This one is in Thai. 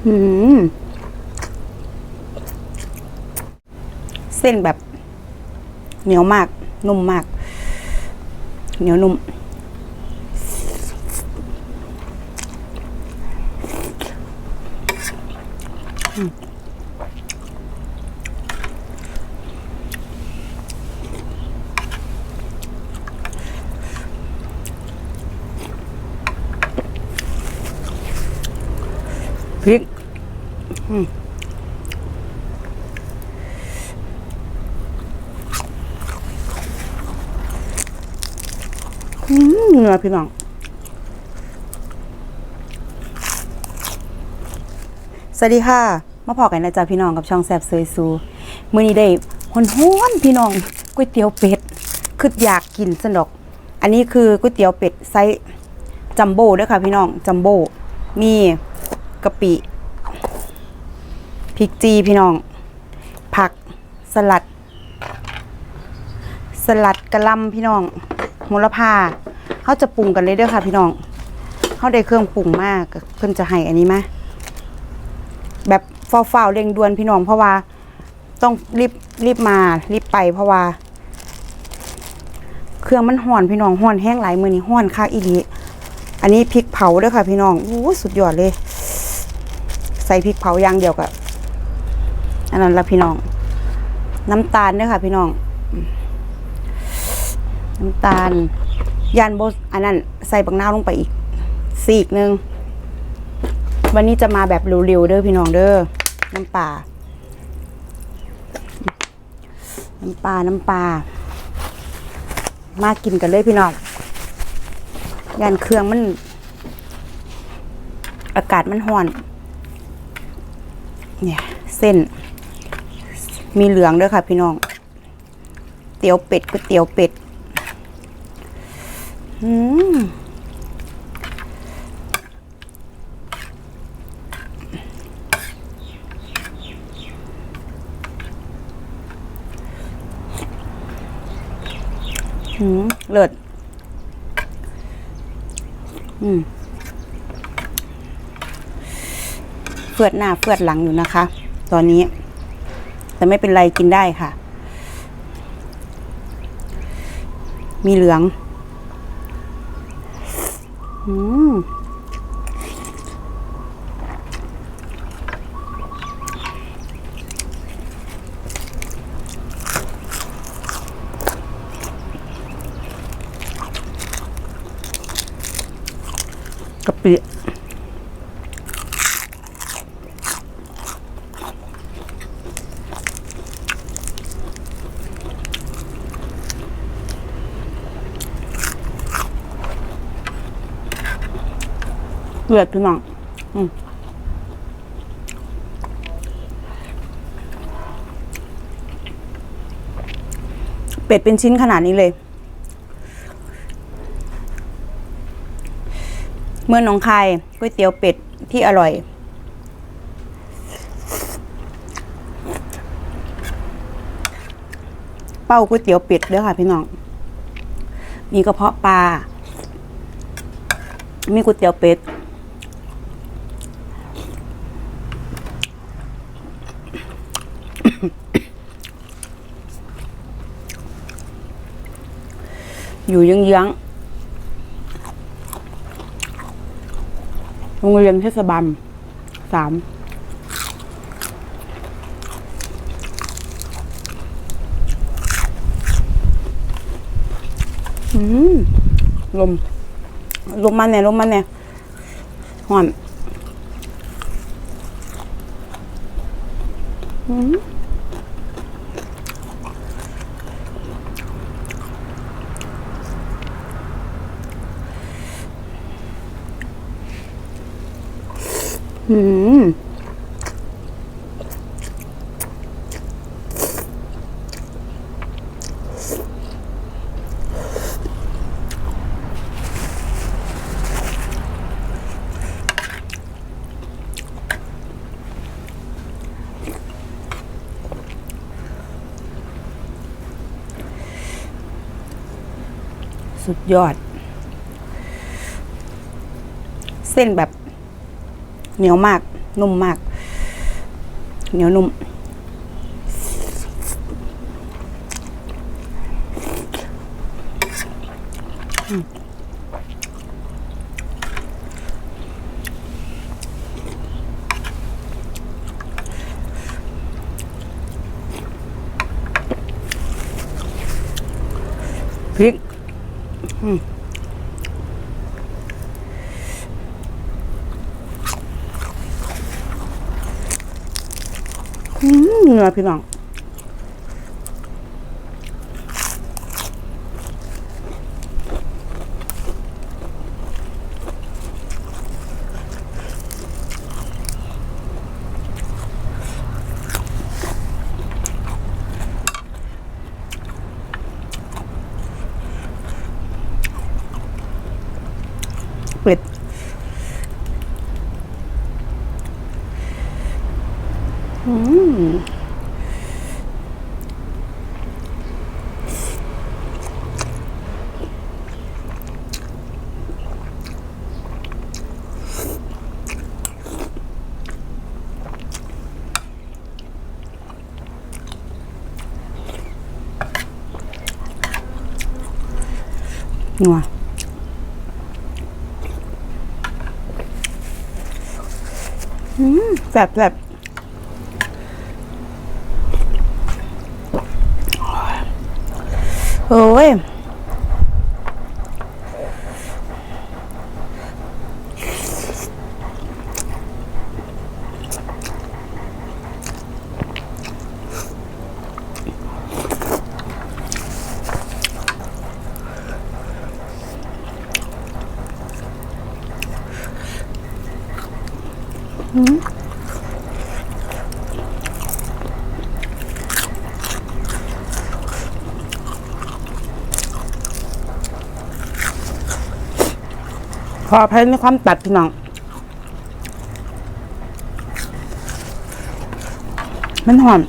เส้นแบบเหนียวมาก นุ่มมาก เหนียวนุ่ม พริก เนื้อพี่น้อง สวัสดีค่ะ มาพอกันนะจ๊ะพี่น้องกับช่องแซบเซยซูมื้อนี้ได้หอนห้อนพี่น้องก๋วยเตี๋ยวเป็ด คืออยากกินสนดอก อันนี้คือก๋วยเตี๋ยวเป็ดไซส์จัมโบ้ด้วยค่ะพี่น้อง จัมโบ้ มีกะปิ พริกจีพี่น้อง ผักสลัด สลัดกระลำพี่น้องโหระพาเขาจะปรุงกันเลยเด้อค่ะพี่น้องเขาได้เครื่องปรุงมากเพิ่นจะให้อันนี้มาแบบเฝ้าๆเร่งด่วนพี่น้องเพราะว่าต้องรีบรีบมารีบไปเพราะว่า เครื่องมันห่อนพี่น้องห่อนแห้งหลายมือนี้ห่อนคักอีหลีอันนี้พริกเผาด้อค่ะพี่น้องอู้สุดยอดเลย ใส่พริกเผาอย่างเดียวกับ อันนั้นละพี่น้อง น้ำตาลเด้อค่ะ พี่น้อง น้ำตาลยานโบอันนั้นใส่บักนาลงไปอีกซีกหนึ่งวันนี้จะมาแบบเร็วๆเด้อพี่น้องเด้อน้ำปลาน้ำปลาน้ำปลามากินกันเลยพี่น้องยานเครื่องมัน อากาศมันร้อน เนี่ย เส้น มีเหลืองด้วยค่ะ พี่น้อง เตี๋ยวเป็ดก๋วยเตี๋ยวเป็ดอืมอืมเลิศอืมเฟือดหน้าเฟือดหลังอยู่นะคะ ตอนนี้ แต่ไม่เป็นไรกินได้ค่ะ มีเหลือง อืมกะปิ เลือดพี่น้องอเป็ดเป็นชิ้นขนาดนี้เลย เมื่อหนองคายก๋วยเตี๋ยวเป็ดที่อร่อยเป้าก๋วยเตี๋ยวเป็ดเด้อค่ะพี่น้อง มีกระเพาะปลา มีก๋วยเตี๋ยวเป็ด อยู่เยื้องโรงเรียนเทศบาลสามอืมลม ลมมันเนี่ย ลมมันเนี่ยหอน อืม อืมสุดยอด เส้นแบบ เหนียวมาก นุ่มมาก เหนียวนุ่ม พริก อืม อืมเนื้อพี่น้อง นัวแซ่บแซ่บ โอ้ย ขออภัยในความตัดพี่น้อง มันหอม